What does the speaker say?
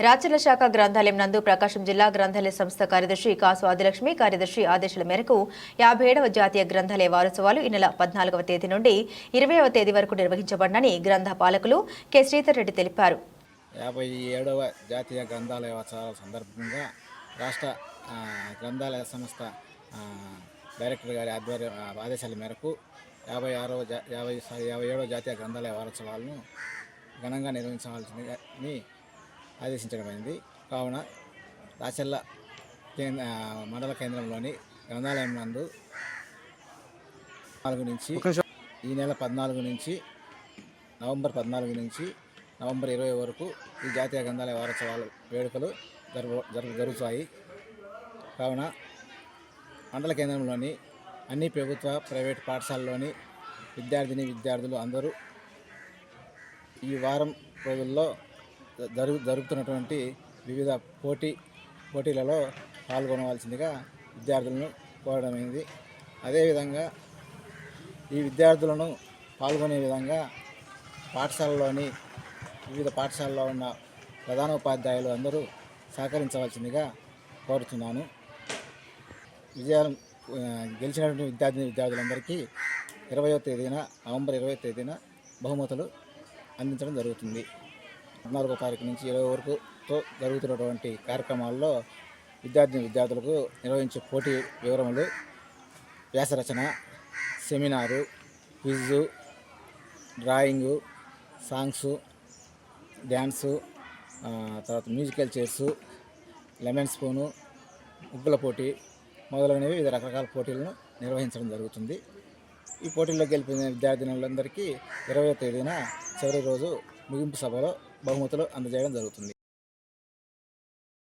రాచర్ల శాఖ గ్రంథాలయం నందు ప్రకాశం జిల్లా గ్రంథాలయ సంస్థ కార్యదర్శి కాసు ఆదిలక్ష్మి కార్యదర్శి ఆదేశాల మేరకు యాభై ఏడవ జాతీయ గ్రంథాలయ వారోత్సవాలు ఈ నెల పద్నాలుగవ తేదీ నుండి ఇరవైవ తేదీ వరకు నిర్వహించబడినని గ్రంథ పాలకులు కె. శ్రీధర్ రెడ్డి తెలిపారు. యాభై ఏడవ జాతీయ గ్రంథాలయ ఉత్సవాల సందర్భంగా రాష్ట్ర గ్రంథాలయ సంస్థ డైరెక్టర్ గారి ఆధ్వర్య ఆదేశాల మేరకు యాభై ఆరవ జా యాభై యాభై ఏడవ జాతీయ గ్రంథాలయ వారోత్సవాలను ఘనంగా నిర్వహించవలసిందని ఆదేశించడమైంది కావున రాచల్ల మండల కేంద్రంలోని గ్రంథాలయం నందు నాలుగు నుంచి ఈ నెల పద్నాలుగు నుంచి నవంబర్ పద్నాలుగు నుంచి నవంబర్ ఇరవై వరకు ఈ జాతీయ గ్రంథాలయ వారోత్సవాలు వేడుకలు జరుగు జరుగుతాయి. కావున మండల కేంద్రంలోని అన్ని ప్రభుత్వ ప్రైవేట్ పాఠశాలలోని విద్యార్థిని విద్యార్థులు అందరూ ఈ వారం రోజుల్లో జరుగు జరుగుతున్నటువంటి వివిధ పోటీ పోటీలలో పాల్గొనవలసిందిగా విద్యార్థులను కోరడమైంది అదేవిధంగా ఈ విద్యార్థులను పాల్గొనే విధంగా పాఠశాలలోని వివిధ పాఠశాలలో ఉన్న ప్రధానోపాధ్యాయులు అందరూ సహకరించవలసిందిగా కోరుతున్నాను. విజయాలు గెలిచినటువంటి విద్యార్థిని విద్యార్థులందరికీ ఇరవయో తేదీన నవంబర్ ఇరవై తేదీన బహుమతులు అందించడం జరుగుతుంది. పద్నాలుగో తారీఖు నుంచి ఇరవై వరకుతో జరుగుతున్నటువంటి కార్యక్రమాల్లో విద్యార్థిని విద్యార్థులకు నిర్వహించే పోటీ వివరములు వ్యాసరచన seminar quiz drawing songs dance తర్వాత మ్యూజికల్ చైర్సు లెమన్ స్పూను ముగ్గుల పోటీ మొదలైనవి వివిధ రకరకాల పోటీలను నిర్వహించడం జరుగుతుంది. ఈ పోటీల్లో గెలిపిన విద్యార్థినులందరికీ ఇరవై తేదీన చివరి రోజు ముగింపు సభలో బహుమతులు అందజేయడం జరుగుతుంది.